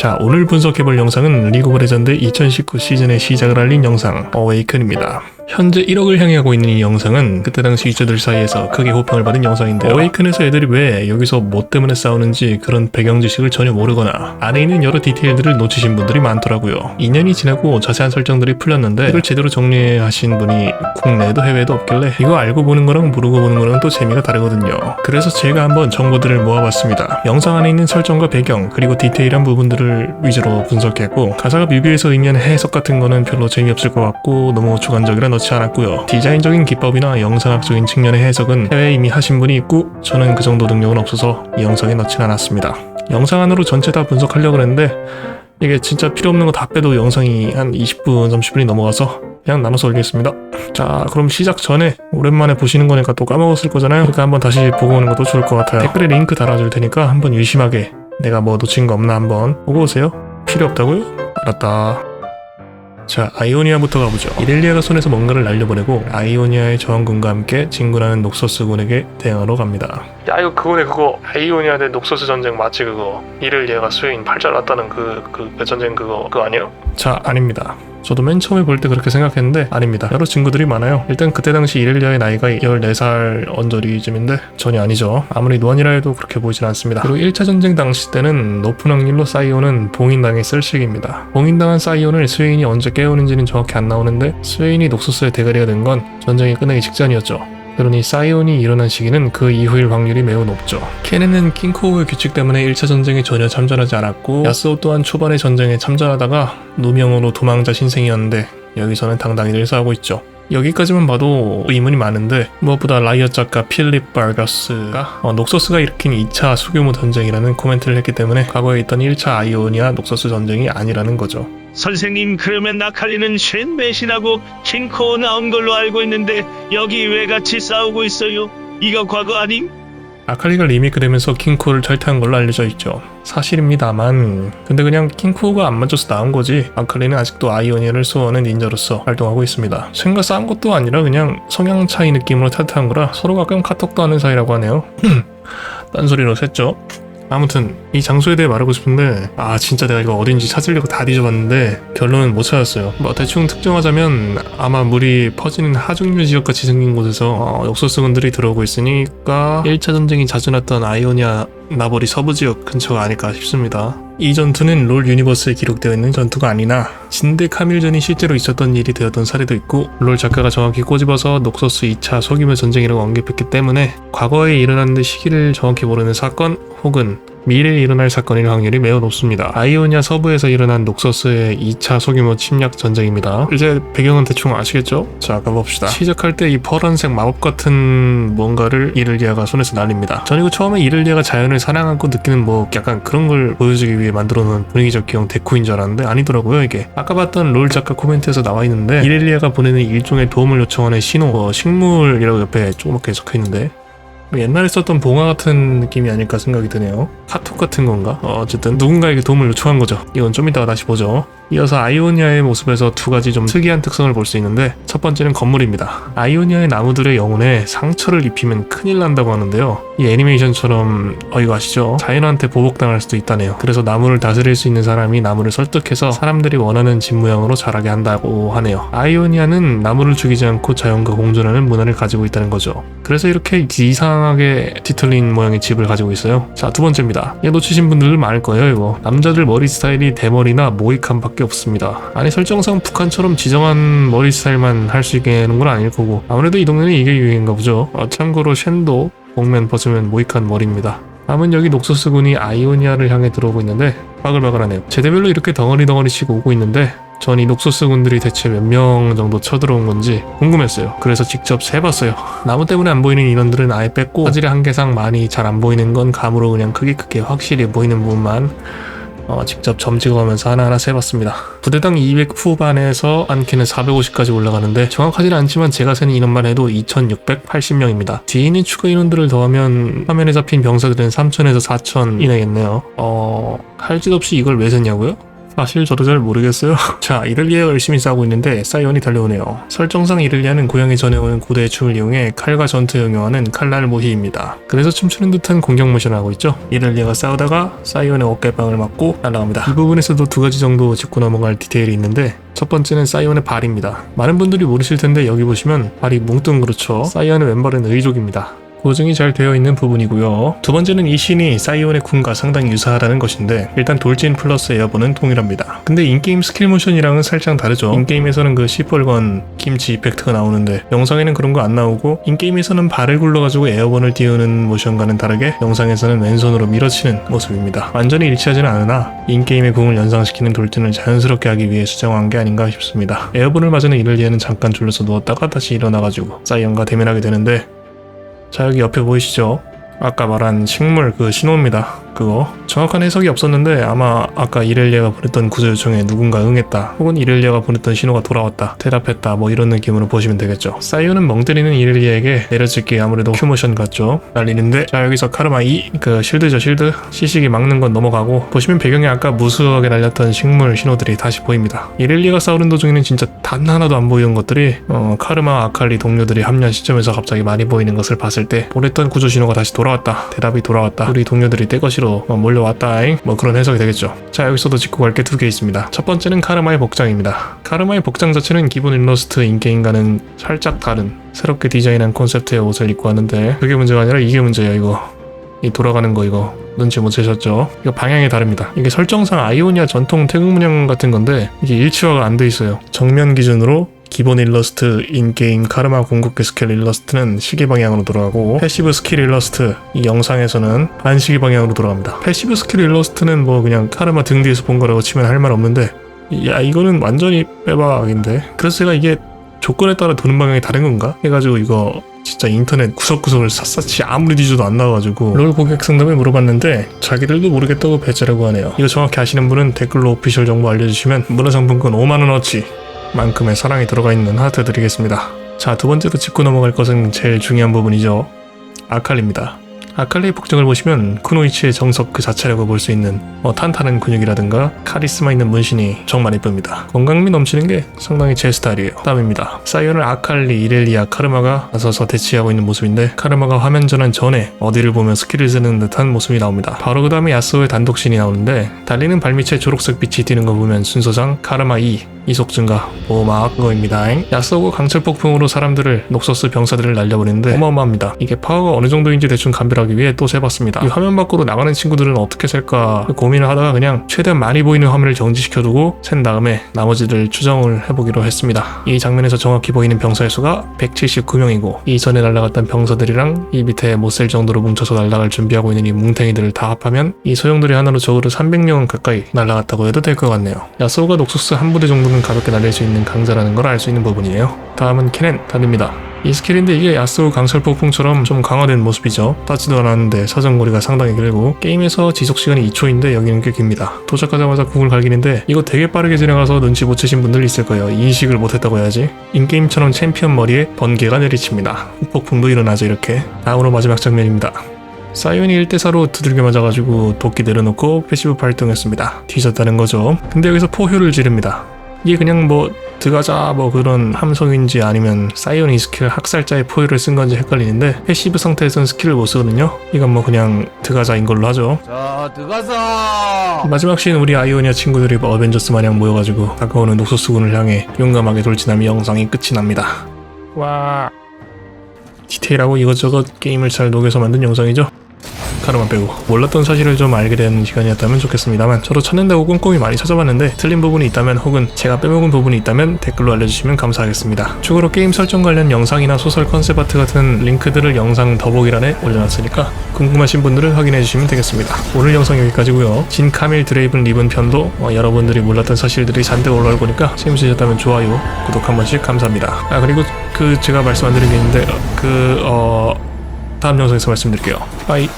자 오늘 분석해볼 영상은 리그 오브 레전드 2019 시즌의 시작을 알린 영상 어웨이큰입니다. 현재 1억을 향해 가고 있는 이 영상은 그때 당시 유저들 사이에서 크게 호평을 받은 영상인데요. 어웨이큰에서 애들이 왜 여기서 뭐 때문에 싸우는지 그런 배경 지식을 전혀 모르거나 안에 있는 여러 디테일들을 놓치신 분들이 많더라고요. 2년이 지나고 자세한 설정들이 풀렸는데 이걸 제대로 정리하신 분이 국내에도 해외에도 없길래 이거 알고 보는 거랑 모르고 보는 거랑 또 재미가 다르거든요. 그래서 제가 한번 정보들을 모아봤습니다. 영상 안에 있는 설정과 배경 그리고 디테일한 부분들을 위주로 분석했고 가사가 뮤비에서 의미하는 해석 같은 거는 별로 재미없을 것 같고 너무 주관적이라 넣지 않았고요. 디자인적인 기법이나 영상학적인 측면의 해석은 해외에 이미 하신 분이 있고 저는 그 정도 능력은 없어서 이 영상에 넣진 않았습니다. 영상 안으로 전체 다 분석하려고 했는데 이게 진짜 필요 없는 거 다 빼도 영상이 한 20분, 30분이 넘어가서 그냥 나눠서 올리겠습니다. 자, 그럼 시작 전에 오랜만에 보시는 거니까 또 까먹었을 거잖아요. 그러니까 한번 다시 보고 오는 것도 좋을 것 같아요. 댓글에 링크 달아줄 테니까 한번 유심하게 내가 뭐 놓친 거 없나 한번 보고 오세요. 필요 없다고요? 알았다. 자, 아이오니아부터 가보죠. 이렐리아가 손에서 뭔가를 날려보내고 아이오니아의 저항군과 함께 진군하는 녹서스 군에게 대응하러 갑니다. 야, 이거 그거네 그거. 아이오니아 대 녹서스 전쟁 맞지 그거. 이렐리아가 스웨인 팔자 났다는 그, 그, 그 전쟁 그거, 그거 아니에요? 자, 아닙니다. 저도 맨 처음에 볼 때 그렇게 생각했는데 아닙니다. 여러 친구들이 많아요. 일단 그때 당시 이렐리아의 나이가 14살 언저리쯤인데 전혀 아니죠. 아무리 노안이라 해도 그렇게 보이진 않습니다. 그리고 1차 전쟁 당시 때는 높은 확률로 사이온은 봉인당했을 시기입니다. 봉인당한 사이온을 스웨인이 언제 깨우는지는 정확히 안 나오는데 스웨인이 녹소스의 대가리가 된 건 전쟁이 끝나기 직전이었죠. 그러니 사이온이 일어난 시기는 그 이후일 확률이 매우 높죠. 케넨은 킹코우의 규칙 때문에 1차 전쟁에 전혀 참전하지 않았고 야스오 또한 초반의 전쟁에 참전하다가 누명으로 도망자 신생이었는데 여기서는 당당히 일사하고 있죠. 여기까지만 봐도 의문이 많은데 무엇보다 라이엇 작가 필립 바르가스가 어, 녹서스가 일으킨 2차 소규모 전쟁이라는 코멘트를 했기 때문에 과거에 있던 1차 아이오니아 녹서스 전쟁이 아니라는 거죠. 선생님 그러면 나칼리는 쉔 배신하고 킹코어 나온 걸로 알고 있는데 여기 왜 같이 싸우고 있어요? 이거 과거 아님? 아칼리가 리메이크되면서 킹코를 탈퇴한 걸로 알려져 있죠. 사실입니다만 근데 그냥 킹코가 안 맞춰서 나온 거지 아칼리는 아직도 아이오니아를 수호하는 닌자로서 활동하고 있습니다. 생과 싸운 것도 아니라 그냥 성향 차이 느낌으로 탈퇴한 거라 서로 가끔 카톡도 하는 사이라고 하네요. 딴소리로 샜죠. 아무튼 이 장소에 대해 말하고 싶은데 아 진짜 내가 이거 어딘지 찾으려고 다 뒤져봤는데 결론은 못 찾았어요. 뭐 대충 특정하자면 아마 물이 퍼지는 하중류 지역 같이 생긴 곳에서 어, 욕설수군들이 들어오고 있으니까 1차 전쟁이 자주 났던 아이오니아 나버리 서부 지역 근처가 아닐까 싶습니다. 이 전투는 롤 유니버스에 기록되어 있는 전투가 아니나 진대 카밀전이 실제로 있었던 일이 되었던 사례도 있고 롤 작가가 정확히 꼬집어서 녹서스 2차 소규모 전쟁이라고 언급했기 때문에 과거에 일어난 듯 시기를 정확히 모르는 사건 혹은 미래에 일어날 사건일 확률이 매우 높습니다. 아이오니아 서부에서 일어난 녹서스의 2차 소규모 침략 전쟁입니다. 이제 배경은 대충 아시겠죠? 자, 가봅시다. 시작할 때 이 파란색 마법 같은 뭔가를 이를리아가 손에서 날립니다. 전 이거 처음에 이를리아가 자연을 사랑하고 느끼는 뭐 약간 그런 걸 보여주기 위해 만들어 놓은 분위기적 기용 데코인 줄 알았는데 아니더라고요, 이게. 아까 봤던 롤 작가 코멘트에서 나와 있는데 이렐리아가 보내는 일종의 도움을 요청하는 신호, 어, 식물이라고 옆에 조그맣게 적혀 있는데 뭐 옛날에 썼던 봉화 같은 느낌이 아닐까 생각이 드네요. 카톡 같은 건가? 어, 어쨌든 누군가에게 도움을 요청한 거죠. 이건 좀 이따가 다시 보죠. 이어서 아이오니아의 모습에서 두 가지 좀 특이한 특성을 볼 수 있는데 첫 번째는 건물입니다. 아이오니아의 나무들의 영혼에 상처를 입히면 큰일 난다고 하는데요. 이 애니메이션처럼 어 이거 아시죠? 자연한테 보복당할 수도 있다네요. 그래서 나무를 다스릴 수 있는 사람이 나무를 설득해서 사람들이 원하는 집 모양으로 자라게 한다고 하네요. 아이오니아는 나무를 죽이지 않고 자연과 공존하는 문화를 가지고 있다는 거죠. 그래서 이렇게 이상하게 뒤틀린 모양의 집을 가지고 있어요. 자, 두 번째입니다. 이거 놓치신 분들 많을 거예요, 이거. 남자들 머리 스타일이 대머리나 모이칸밖에 없습니다. 아니, 설정상 북한처럼 지정한 머리 스타일만 할 수 있게 하는 건 아닐 거고. 아무래도 이 동네는 이게 유행인가 보죠. 어, 참고로 쉔도 복면 벗으면 모이칸 머리입니다. 다음은 여기 녹소스 군이 아이오니아를 향해 들어오고 있는데 바글바글하네요. 제대별로 이렇게 덩어리 덩어리씩 오고 있는데 전 이 녹소스 군들이 대체 몇 명 정도 쳐들어온 건지 궁금했어요. 그래서 직접 세봤어요. 나무 때문에 안 보이는 인원들은 아예 뺐고 화질의 한계상 많이 잘 안 보이는 건 감으로 그냥 크게 크게 확실히 보이는 부분만 어, 직접 점 찍어가면서 하나하나 세봤습니다. 부대당 200 후반에서 안키는 450까지 올라가는데 정확하지는 않지만 제가 세는 인원만 해도 2680명입니다. 뒤에 있는 추가 인원들을 더하면 화면에 잡힌 병사들은 3000에서 4000 이내겠네요. 어... 할짓 없이 이걸 왜 셌냐고요? 사실 저도 잘 모르겠어요. 자, 이럴리아가 열심히 싸우고 있는데 사이온이 달려오네요. 설정상 이럴리아는 고향에 전해오는 고대의 춤을 이용해 칼과 전투에 응용하는 칼날 모희입니다. 그래서 춤추는 듯한 공격 모션을 하고 있죠. 이럴리아가 싸우다가 사이온의 어깨빵을 맞고 날아갑니다. 이 부분에서도 두 가지 정도 짚고 넘어갈 디테일이 있는데 첫 번째는 사이온의 발입니다. 많은 분들이 모르실 텐데 여기 보시면 발이 뭉뚱 그렇죠. 사이온의 왼발은 의족입니다. 고증이 잘 되어 있는 부분이고요. 두 번째는 이 신이 사이온의 군과 상당히 유사하다는 것인데 일단 돌진 플러스 에어본은 동일합니다. 근데 인게임 스킬 모션이랑은 살짝 다르죠. 인게임에서는 그 시뻘건 김치 이펙트가 나오는데 영상에는 그런 거 안 나오고 인게임에서는 발을 굴러가지고 에어본을 띄우는 모션과는 다르게 영상에서는 왼손으로 밀어치는 모습입니다. 완전히 일치하지는 않으나 인게임의 궁을 연상시키는 돌진을 자연스럽게 하기 위해 수정한 게 아닌가 싶습니다. 에어본을 맞은 이럴리에는 잠깐 졸려서 누웠다가 다시 일어나가지고 사이온과 대면하게 되는데 자 여기 옆에 보이시죠? 아까 말한 식물 그 신호입니다. 그거? 정확한 해석이 없었는데 아마 아까 이렐리아가 보냈던 구조 요청에 누군가 응했다. 혹은 이렐리아가 보냈던 신호가 돌아왔다. 대답했다. 뭐 이런 느낌으로 보시면 되겠죠. 사이오는 멍 때리는 이렐리아에게 내려질 게. 아무래도 큐모션 같죠. 날리는데. 자 여기서 카르마 2 그 실드죠 실드. 시식이 막는 건 넘어가고 보시면 배경에 아까 무수하게 날렸던 식물 신호들이 다시 보입니다. 이렐리아가 싸우는 도중에는 진짜 단 하나도 안 보이는 것들이 어, 카르마 아칼리 동료들이 합류한 시점에서 갑자기 많이 보이는 것을 봤을 때 보냈던 구조 신호가 다시 돌아왔다. 대답이 돌아왔다. 우리 동료들이 떼 거시로 어, 몰려왔다잉 뭐 그런 해석이 되겠죠 자 여기서도 짚고 갈 게 두 개 있습니다 첫 번째는 카르마의 복장입니다 카르마의 복장 자체는 기본 일러스트 인게임과는 살짝 다른 새롭게 디자인한 콘셉트의 옷을 입고 왔는데 그게 문제가 아니라 이게 문제예요 이거 이 돌아가는 거 이거 눈치 못 채셨죠? 이거 방향이 다릅니다. 이게 설정상 아이오니아 전통 태극 문양 같은 건데 이게 일치화가 안 돼 있어요. 정면 기준으로 기본 일러스트 인게임 카르마 궁극기 스킬 일러스트는 시계 방향으로 돌아가고 패시브 스킬 일러스트 이 영상에서는 반시계 방향으로 돌아갑니다. 패시브 스킬 일러스트는 뭐 그냥 카르마 등 뒤에서 본 거라고 치면 할 말 없는데 야 이거는 완전히 빼박인데 그래서 제가 이게 조건에 따라 도는 방향이 다른 건가? 해가지고 이거 진짜 인터넷 구석구석을 샅샅이 아무리 뒤져도 안 나와가지고 롤 고객 상담에 물어봤는데 자기들도 모르겠다고 배째라고 하네요. 이거 정확히 아시는 분은 댓글로 오피셜 정보 알려주시면 문화상품권 5만원어치 만큼의 사랑이 들어가 있는 하트 드리겠습니다. 자, 두 번째로 짚고 넘어갈 것은 제일 중요한 부분이죠. 아칼리입니다. 아칼리의 복장을 보시면 쿠노이치의 정석 그 자체라고 볼 수 있는 뭐 탄탄한 근육이라든가 카리스마 있는 문신이 정말 이쁩니다. 건강미 넘치는 게 상당히 제 스타일이에요. 다음입니다. 사이언을 아칼리, 이렐리아, 카르마가 나서서 대치하고 있는 모습인데 카르마가 화면 전환 전에 어디를 보면 스킬을 쓰는 듯한 모습이 나옵니다. 바로 그 다음에 야스오의 단독신이 나오는데 달리는 발밑에 초록색 빛이 띄는 거 보면 순서상 카르마 2, 이속 증가, 보호막 그거입니다. 야스오가 강철 폭풍으로 사람들을 녹서스 병사들을 날려버리는데 어마어마합니다. 이게 파워가 어느 정도인지 대충 감별 하기 위해 또 세봤습니다. 이 화면 밖으로 나가는 친구들은 어떻게 셀까 고민을 하다가 그냥 최대한 많이 보이는 화면을 정지시켜두고 센 다음에 나머지를 추정을 해보기로 했습니다. 이 장면에서 정확히 보이는 병사의 수가 179명이고 이전에 날아갔던 병사들이랑 이 밑에 못 셀 정도로 뭉쳐서 날아갈 준비하고 있는 이 뭉탱이들을 다 합하면 이 소형들이 하나로 적어도 300명 가까이 날아갔다고 해도 될 것 같네요. 야스오가 녹소스 한 부대 정도는 가볍게 날릴 수 있는 강자라는 걸 알 수 있는 부분이에요. 다음은 케넨 단입니다. 이 스킬인데 이게 야스오 강철 폭풍처럼 좀 강화된 모습이죠. 따지도 않았는데 사정거리가 상당히 길고 게임에서 지속시간이 2초인데 여기는 꽤 깁니다. 도착하자마자 궁을 갈기는데 이거 되게 빠르게 지나가서 눈치 못 채신 분들 있을 거예요. 인식을 못했다고 해야지. 인게임처럼 챔피언 머리에 번개가 내리칩니다. 폭풍도 일어나죠 이렇게. 다음으로 마지막 장면입니다. 사이온이 1대4로 두들겨 맞아가지고 도끼 내려놓고 패시브 발동했습니다. 뒤졌다는 거죠. 근데 여기서 포효를 지릅니다. 이게 그냥 뭐 드가자 뭐 그런 함성인지 아니면 사이온이 스킬 학살자의 포효를 쓴 건지 헷갈리는데 패시브 상태에선 스킬을 못 쓰거든요. 이건 뭐 그냥 드가자인 걸로 하죠. 자, 들어가자. 마지막 시인 우리 아이오니아 친구들이 뭐 어벤져스 마냥 모여가지고 다가오는 녹소수군을 향해 용감하게 돌진하며 영상이 끝이 납니다. 와 디테일하고 이것저것 게임을 잘 녹여서 만든 영상이죠. 카르마 빼고 몰랐던 사실을 좀 알게 된 시간이었다면 좋겠습니다만 저도 찾는다고 꼼꼼히 많이 찾아봤는데 틀린 부분이 있다면 혹은 제가 빼먹은 부분이 있다면 댓글로 알려주시면 감사하겠습니다. 추가로 게임 설정 관련 영상이나 소설 컨셉 아트 같은 링크들을 영상 더보기란에 올려놨으니까 궁금하신 분들은 확인해 주시면 되겠습니다. 오늘 영상 여기까지고요. 진 카밀 드레이븐 리븐 편도 어, 여러분들이 몰랐던 사실들이 잔뜩 올라올 거니까 재밌으셨다면 좋아요, 구독 한 번씩 감사합니다. 아 그리고 그 제가 말씀 안 드린 게 있는데 그 어. 다음 영상에서 말씀드릴게요. 빠이.